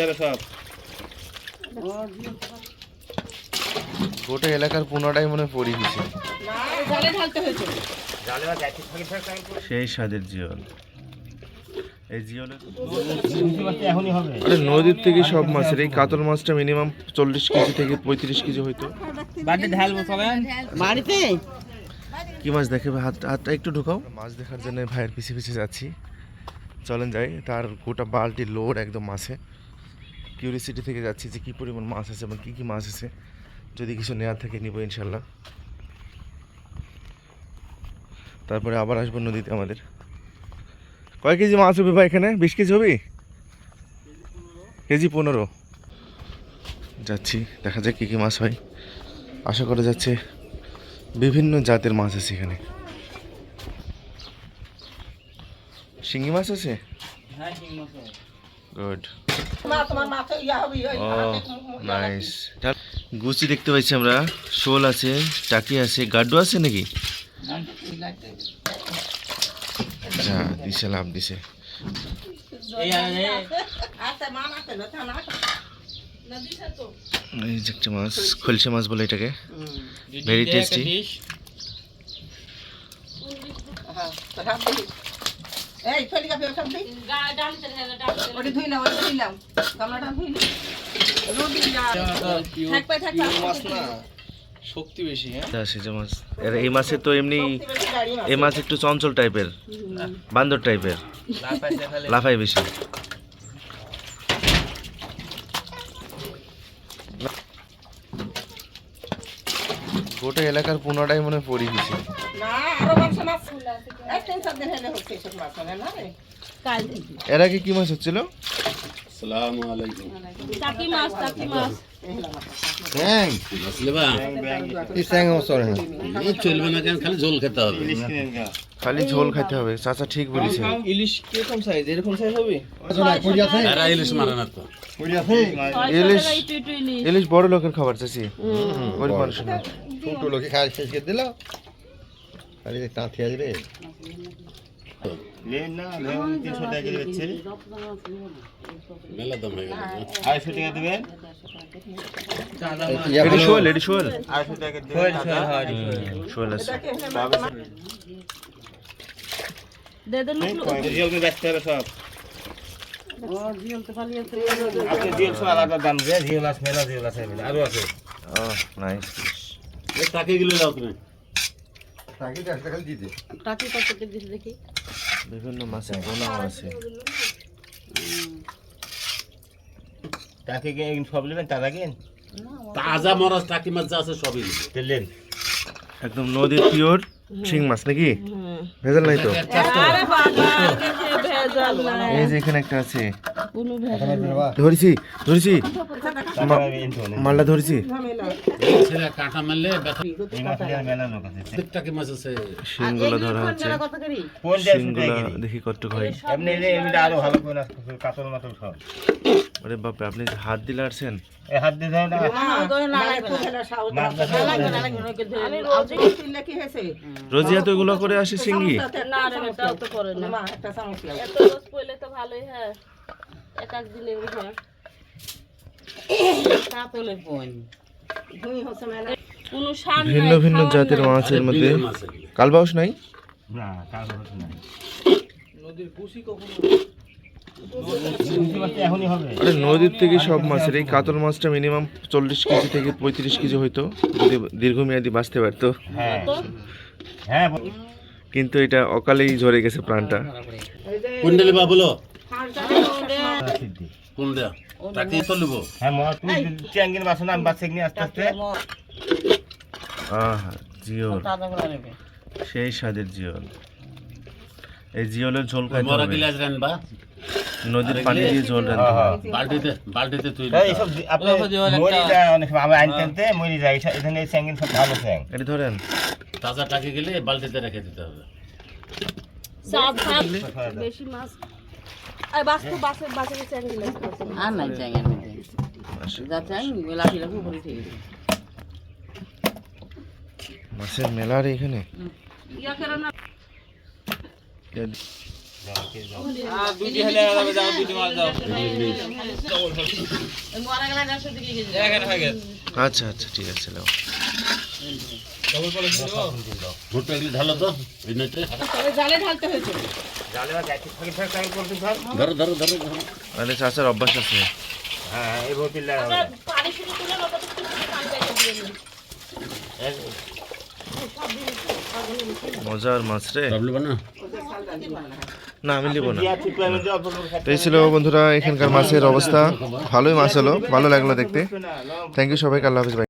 হবে সব। গোটা এলাকার পুনরায় মনে পড়ি গেছে সেই স্বাদের জিওল। এই জিওলের আরে নদীর থেকে সব মাছের এই কাতল মাছটা মিনিমাম চল্লিশ কেজি থেকে পঁয়ত্রিশ কেজি বাড়িতে বাড়িতে কি মাছ দেখে? হাত হাতটা একটু ঢুকাও। মাছ দেখার জন্য ভাইয়ের পিছিয়ে পিছিয়ে যাচ্ছি। চলেন যাই, তার গোটা বালটি লোড একদম মাছে কিউরিসিটি থেকে যাচ্ছি যে কী পরিমাণ মাছ আছে এবং কী কী মাছ আছে। যদি কিছু নেওয়ার থেকে নিব ইনশাল্লাহ। তারপরে আবার আসব নদীতে আমাদের। কয় কেজি মাছ হবে ভাই এখানে? বিশ কেজি হবে? কেজি পনেরো। যাচ্ছি, দেখা যাক কী কী মাছ হয়। আশা করা যাচ্ছে বিভিন্ন জাতের মাছ আছে এখানে। শিঙ্গি মাছ আছে? হ্যাঁ গুড ইয়া নাইস গুচি দেখতে পাচ্ছি আমরা। শোল আছে টাকি আছে গাড্ডু আছে নাকি? আচ্ছা দিছে লাভ দিছে। এই আরে আচ্ছা যে একটা মাছ খলসে মাছ বলে এটাকে। Very tasty. এই ফেলি কাপে সব দিই ওটি ধুই নাও ওটি ধুই নাও। গামলাটা ধুই নাও রোদি থাকবে না? শক্তি বেশি হ্যাঁ? মাছ। এর এই মাছের তো এমনি এই মাছ। একটু চঞ্চল টাইপের বান্দর টাইপের লাফায় বেশি। গোটা এলাকার পুনরায় মনে পড়ি গেছে হয় এর আগে কি মাছ হচ্ছিল? টাকি মাছ টাকি মাছ। চলবে না কেন খালি ঝোল খেতে হবে। খালি ঝোল খাইতে হবে চাচা ঠিক বলেছে ইলিশ কীরকম সাইজ এরকম সাইজ হবে? ইলিশ মারে না তো। ইলিশ একটু একটু ইলিশ ইলিশ বড় লোকের খাবার চাচি। মানুষ না ছোট লোকে খাই শেষ করে দিল? খালি তাঁতি আসবে লেন না লেন তিনশো টাকা কেজি হচ্ছে মেলা দাম হয়ে আছে। সব। আলাদা দাম যে মেলা আরও আছে। ও নাইস টাকে গেলে দাও তুমি। দিতে। টাকি কত কেজি দেখি? বিভিন্ন মাছের আছে। তাকে কি সব নেবেন তাজা কিন তাজা মরাজ টাকি মাছ যা আছে সবই দিলেন একদম নদীর পিওর শিং মাছ নাকি? ভেজাল নাই তো? আরে বাবা ভেজাল নাই এই যে এখানে একটা আছে। ধরেছি ধরেছি। মালটা ধরেছি। শিংগুলো ধরা হচ্ছে। কত শিংগুলো দেখি হয়। আরও বাপরে আপনি হাত দিলে আসছেন হাত দিয়ে। রোজিয়া তো এগুলো করে আসে শিঙ্গি না রে এটাও তো করে না। একটা চামচ এত রোজ পড়লে তো ভালোই হয়। এক এক দিনে ধুই হচ্ছে মেলা কোনো সার ভিন্ন ভিন্ন জাতের। মাছের মধ্যে। কালবাউস নাই? না আরে নদীর থেকে সব মাছের এই কাতল মাছটা মিনিমাম চল্লিশ কেজি থেকে পঁয়ত্রিশ কেজি হয়তো যদি দীর্ঘমেয়াদী বাঁচতে পারতো। হ্যাঁ। হ্যাঁ কিন্তু এটা অকালেই ঝরে গেছে প্রাণটা। লিবা বলো কোনটা টাকি তো হ্যাঁ মা তুই চ্যাঙ্গিন বাসন আমি বাচ্চা নিয়ে আস্তে আস্তে। আহ জিওল। সেই স্বাদের জিওল। এই জিওলের ঝোল খাইতে মরা গিলাস রানবা। নদীর পানি দিয়ে ঝোল হবে। বালতিতে বালতিতে তুই এই সব আপনি মরি যায় অনেক আমি আনতে আনতে মরি যায় এই- এখানে চ্যাঙ্গিন সব ভালো চ্যাং এটা ধরেন। তাজা টাকি গেলে বালতিতে রেখে দিতে হবে। চাপ বেশি মাছ আর বাস তো বাসে বাসে গেছে। আর নাই চ্যাঙের মধ্যে। যা চ্যাং লাঠি লাঠি উপরে ঠিক মাছের মেলা রে এখানে? ইয়া করে না? কেজি আচ্ছা আচ্ছা ঠিক আছে নাও। ঢালো তো তবে জালে ঢালতে হয়েছে। ধর ধরো ধরো ধরো। চাচার অভ্যাস আছে। হ্যাঁ এই ভর্তি দিন মজার মাছ রে। না আমি নেব না। এই ছিল বন্ধুরা এখানকার মাছের অবস্থা। ভালোই মাছ হলো ভালো লাগল দেখতে। থ্যাংক ইউ সবাইকে আল্লাহ হাফিজ ভাই।